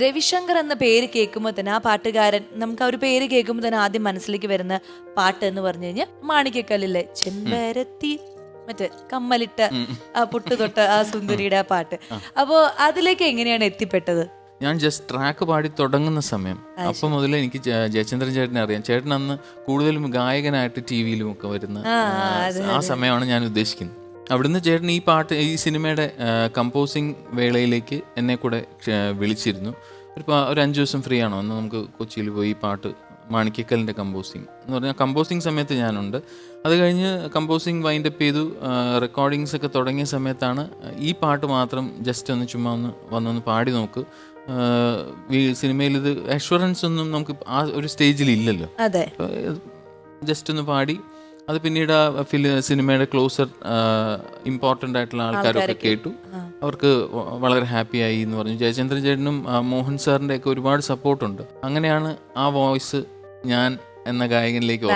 രവിശങ്കർ എന്ന പേര് കേൾക്കുമ്പോൾ തന്നെ ആ പാട്ടുകാരൻ നമുക്ക് ആ ഒരു പേര് കേൾക്കുമ്പോൾ തന്നെ ആദ്യം മനസ്സിലേക്ക് വരുന്ന പാട്ട് എന്ന് പറഞ്ഞു കഴിഞ്ഞാൽ മാണിക്കക്കല്ലിലെ ചെമ്പരത്തി മറ്റേ കമ്മലിട്ട ആ പുട്ട് തൊട്ട ആ സുന്ദരിയുടെ ആ പാട്ട്. അപ്പോ അതിലേക്ക് എങ്ങനെയാണ് എത്തിപ്പെട്ടത്? ഞാൻ ജസ്റ്റ് ട്രാക്ക് പാടി തുടങ്ങുന്ന സമയം. അപ്പം മുതൽ എനിക്ക് ജയചന്ദ്രൻ ചേട്ടനെ അറിയാം. ചേട്ടൻ അന്ന് കൂടുതലും ഗായകനായിട്ട് ടി വിയിലും ഒക്കെ വരുന്ന ആ സമയമാണ് ഞാൻ ഉദ്ദേശിക്കുന്നത്. അവിടുന്ന് ചേട്ടൻ ഈ പാട്ട് ഈ സിനിമയുടെ കമ്പോസിങ് വേളയിലേക്ക് എന്നെ കൂടെ വിളിച്ചിരുന്നു. ഒരു ഒരു അഞ്ച് ദിവസം ഫ്രീ ആണോ? അന്ന് നമുക്ക് കൊച്ചിയിൽ പോയി ഈ പാട്ട് മാണിക്കക്കലിന്റെ കമ്പോസിങ് എന്ന് പറഞ്ഞാൽ കമ്പോസിങ് സമയത്ത് ഞാനുണ്ട്. അത് കഴിഞ്ഞ് കമ്പോസിങ് വൈൻഡപ്പ് ചെയ്തു. റെക്കോർഡിങ്സ് ഒക്കെ തുടങ്ങിയ സമയത്താണ് ഈ പാട്ട് മാത്രം ജസ്റ്റ് ഒന്ന് ചുമ്മാ ഒന്ന് വന്നൊന്ന് പാടി നോക്ക്. ഈ സിനിമയിൽ ഇത് അഷുറൻസ് ഒന്നും നമുക്ക് ആ ഒരു സ്റ്റേജിൽ ഇല്ലല്ലോ. അതെ. ജസ്റ്റ് ഒന്ന് പാടി അത് പിന്നീട് സിനിമയുടെ ക്ലോസർ ഇമ്പോർട്ടന്റ് ആയിട്ടുള്ള ആൾക്കാരൊക്കെ കേട്ടു. അവർക്ക് വളരെ ഹാപ്പി ആയി എന്ന് പറഞ്ഞു. ജയചന്ദ്രൻ ചേട്ടനും മോഹൻ സാറിന്റെ ഒക്കെ ഒരുപാട് സപ്പോർട്ടുണ്ട് അങ്ങനെയാണ് ആ വോയിസ് ഞാൻ എന്ന ഗായകനിലേക്ക്.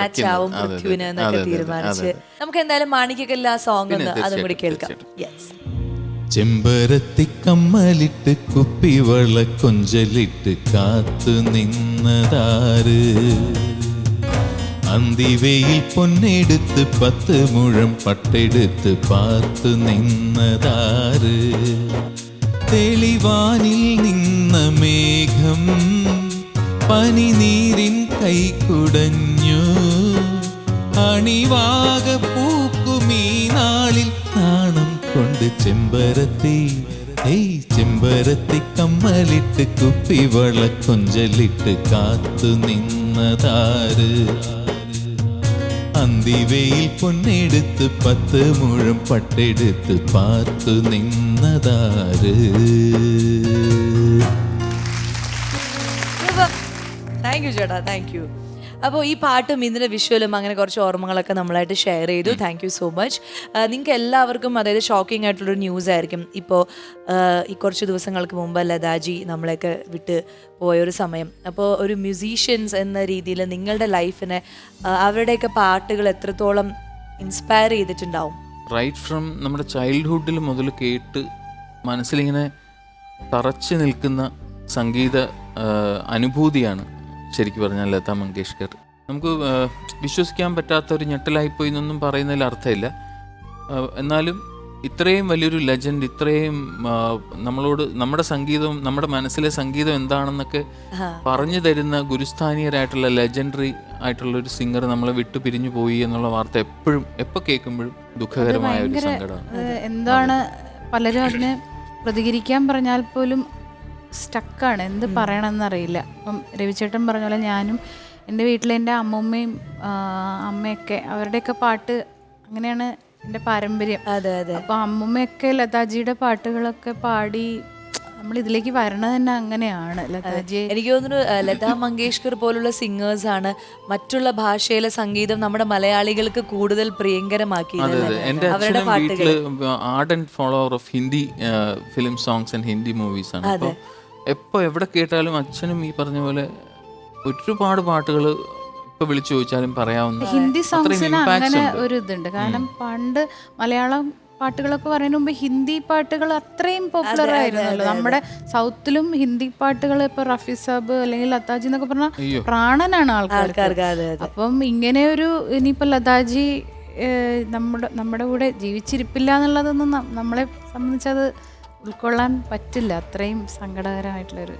നമുക്ക് എന്തായാലും മാണിക്കല്ല ആ സോങ് അതും കൂടി കേൾക്കാം. ചെമ്പരത്തിക്കമ്മലിട്ട് കുപ്പിവള കൊഞ്ചലിട്ട് കാത്തു നിന്നതാര്? അന്തിവയിൽ പൊന്നെടുത്ത് പത്ത് മുഴം പട്ടെടുത്ത് പാത്തു നിന്നതാറ് തെളിവാനിൽ നിന്ന മേഘം പനിനീരിൻ കൈക്കുടഞ്ഞു അണിവാക പൂക്കുമീ നാളിൽ നാണം കൊണ്ട് ചെമ്പരത്തി. ഏയ് ചെമ്പരത്തി കമ്മലിട്ട് കുപ്പി വളക്കൊഞ്ചലിട്ട് കാത്തു നിന്നതാര്? അന്തിവയിൽ പൊന്നെടുത്ത് പത്ത് മുഴം പട്ടെടുത്ത് പാത്തു നിന്നതാര്? താങ്ക് യു ചേട്ടാ താങ്ക് യു അപ്പോൾ ഈ പാട്ടും ഇതിന്റെ വിഷ്വലും അങ്ങനെ കുറച്ച് ഓർമ്മകളൊക്കെ നമ്മളായിട്ട് ഷെയർ ചെയ്തു. താങ്ക് യു സോ മച്ച് നിങ്ങൾക്ക് എല്ലാവർക്കും അതായത് ഷോക്കിംഗ് ആയിട്ടുള്ളൊരു ന്യൂസ് ആയിരിക്കും. ഇപ്പോൾ ഈ കുറച്ച് ദിവസങ്ങൾക്ക് മുമ്പ് ലതാജി നമ്മളെയൊക്കെ വിട്ട് പോയൊരു സമയം. അപ്പോൾ ഒരു മ്യൂസീഷ്യൻസ് എന്ന രീതിയിൽ നിങ്ങളുടെ ലൈഫിനെ അവരുടെയൊക്കെ പാട്ടുകൾ എത്രത്തോളം ഇൻസ്പയർ ചെയ്തിട്ടുണ്ടാവും? റൈറ്റ് ഫ്രം നമ്മുടെ ചൈൽഡ്ഹുഡിൽ മുതൽ കേട്ട് മനസ്സിലിങ്ങനെ തറച്ചു നിൽക്കുന്ന സംഗീത അനുഭൂതിയാണ് ശരിക്കും പറഞ്ഞാൽ ലതാ മങ്കേഷ്കർ. നമുക്ക് വിശ്വസിക്കാൻ പറ്റാത്ത ഒരു ഞെട്ടലായിപ്പോയി എന്നൊന്നും പറയുന്നതിൽ അർത്ഥമില്ല. എന്നാലും ഇത്രയും വലിയൊരു ലെജൻഡ് ഇത്രയും നമ്മളോട് നമ്മുടെ സംഗീതവും നമ്മുടെ മനസ്സിലെ സംഗീതം എന്താണെന്നൊക്കെ പറഞ്ഞു തരുന്ന ഗുരുസ്ഥാനീയരായിട്ടുള്ള ലെജൻഡറി ആയിട്ടുള്ള ഒരു സിംഗർ നമ്മളെ വിട്ടു പിരിഞ്ഞു പോയി എന്നുള്ള വാർത്ത എപ്പോഴും എപ്പോൾ കേൾക്കുമ്പോഴും ദുഃഖകരമായ ഒരു സങ്കടമാണ്. എന്താണ് പലരും അതിനെ പ്രതികരിക്കാൻ പറഞ്ഞാൽ പോലും സ്റ്റക്കാണ് എന്ത് പറയണമെന്നറിയില്ല. അപ്പം രവിചേട്ടൻ പറഞ്ഞ പോലെ ഞാനും എന്റെ വീട്ടിലെ എന്റെ അമ്മൂമ്മയും അമ്മയൊക്കെ അവരുടെയൊക്കെ പാട്ട് അങ്ങനെയാണ് എന്റെ പാരമ്പര്യം. അതെ അതെ. അപ്പോൾ അമ്മൂമ്മയൊക്കെ ലതാജിയുടെ പാട്ടുകളൊക്കെ പാടി നമ്മൾ ഇതിലേക്ക് വരണത് തന്നെ അങ്ങനെയാണ്. ലതാജിയെ എനിക്ക് തോന്നുന്നു ലതാ മങ്കേഷ്കർ പോലുള്ള സിംഗേഴ്സ് ആണ് മറ്റുള്ള ഭാഷയിലെ സംഗീതം നമ്മുടെ മലയാളികൾക്ക് കൂടുതൽ എന്റെ അവരുടെ പാട്ടുകൾ. And follower of Hindi film songs and Hindi movies ആണ്. അപ്പോൾ എപ്പോൾ എവിടെ കേട്ടാലും അച്ഛനും ഈ പറഞ്ഞ പോലെ ഒരുപാട് പാട്ടുകൾ ഇപ്പൊ വിളിച്ചു ചോദിച്ചാലും പറയാവുന്ന ഹിന്ദി സോങ്സിന് അങ്ങനെ ഒരു ഇതുണ്ട്. കാരണം പണ്ട് മലയാളം പാട്ടുകളൊക്കെ പറയുന്ന മുമ്പ് ഹിന്ദി പാട്ടുകൾ അത്രയും പോപ്പുലർ ആയിരുന്നല്ലോ. നമ്മുടെ സൗത്തിലും ഹിന്ദി പാട്ടുകൾ ഇപ്പൊ റഫി സാബ് അല്ലെങ്കിൽ ലതാജി എന്നൊക്കെ പറഞ്ഞാൽ പ്രാണനാണ് ആൾക്കാർക്ക്. അപ്പം ഇങ്ങനെ ഒരു ഇനിയിപ്പോ ലതാജി നമ്മുടെ നമ്മുടെ കൂടെ ജീവിച്ചിരിപ്പില്ല എന്നുള്ളതൊന്നും നമ്മളെ സംബന്ധിച്ചത് ഉൾക്കൊള്ളാൻ പറ്റില്ല. അത്രയും സങ്കടകരമായിട്ടുള്ളൊരു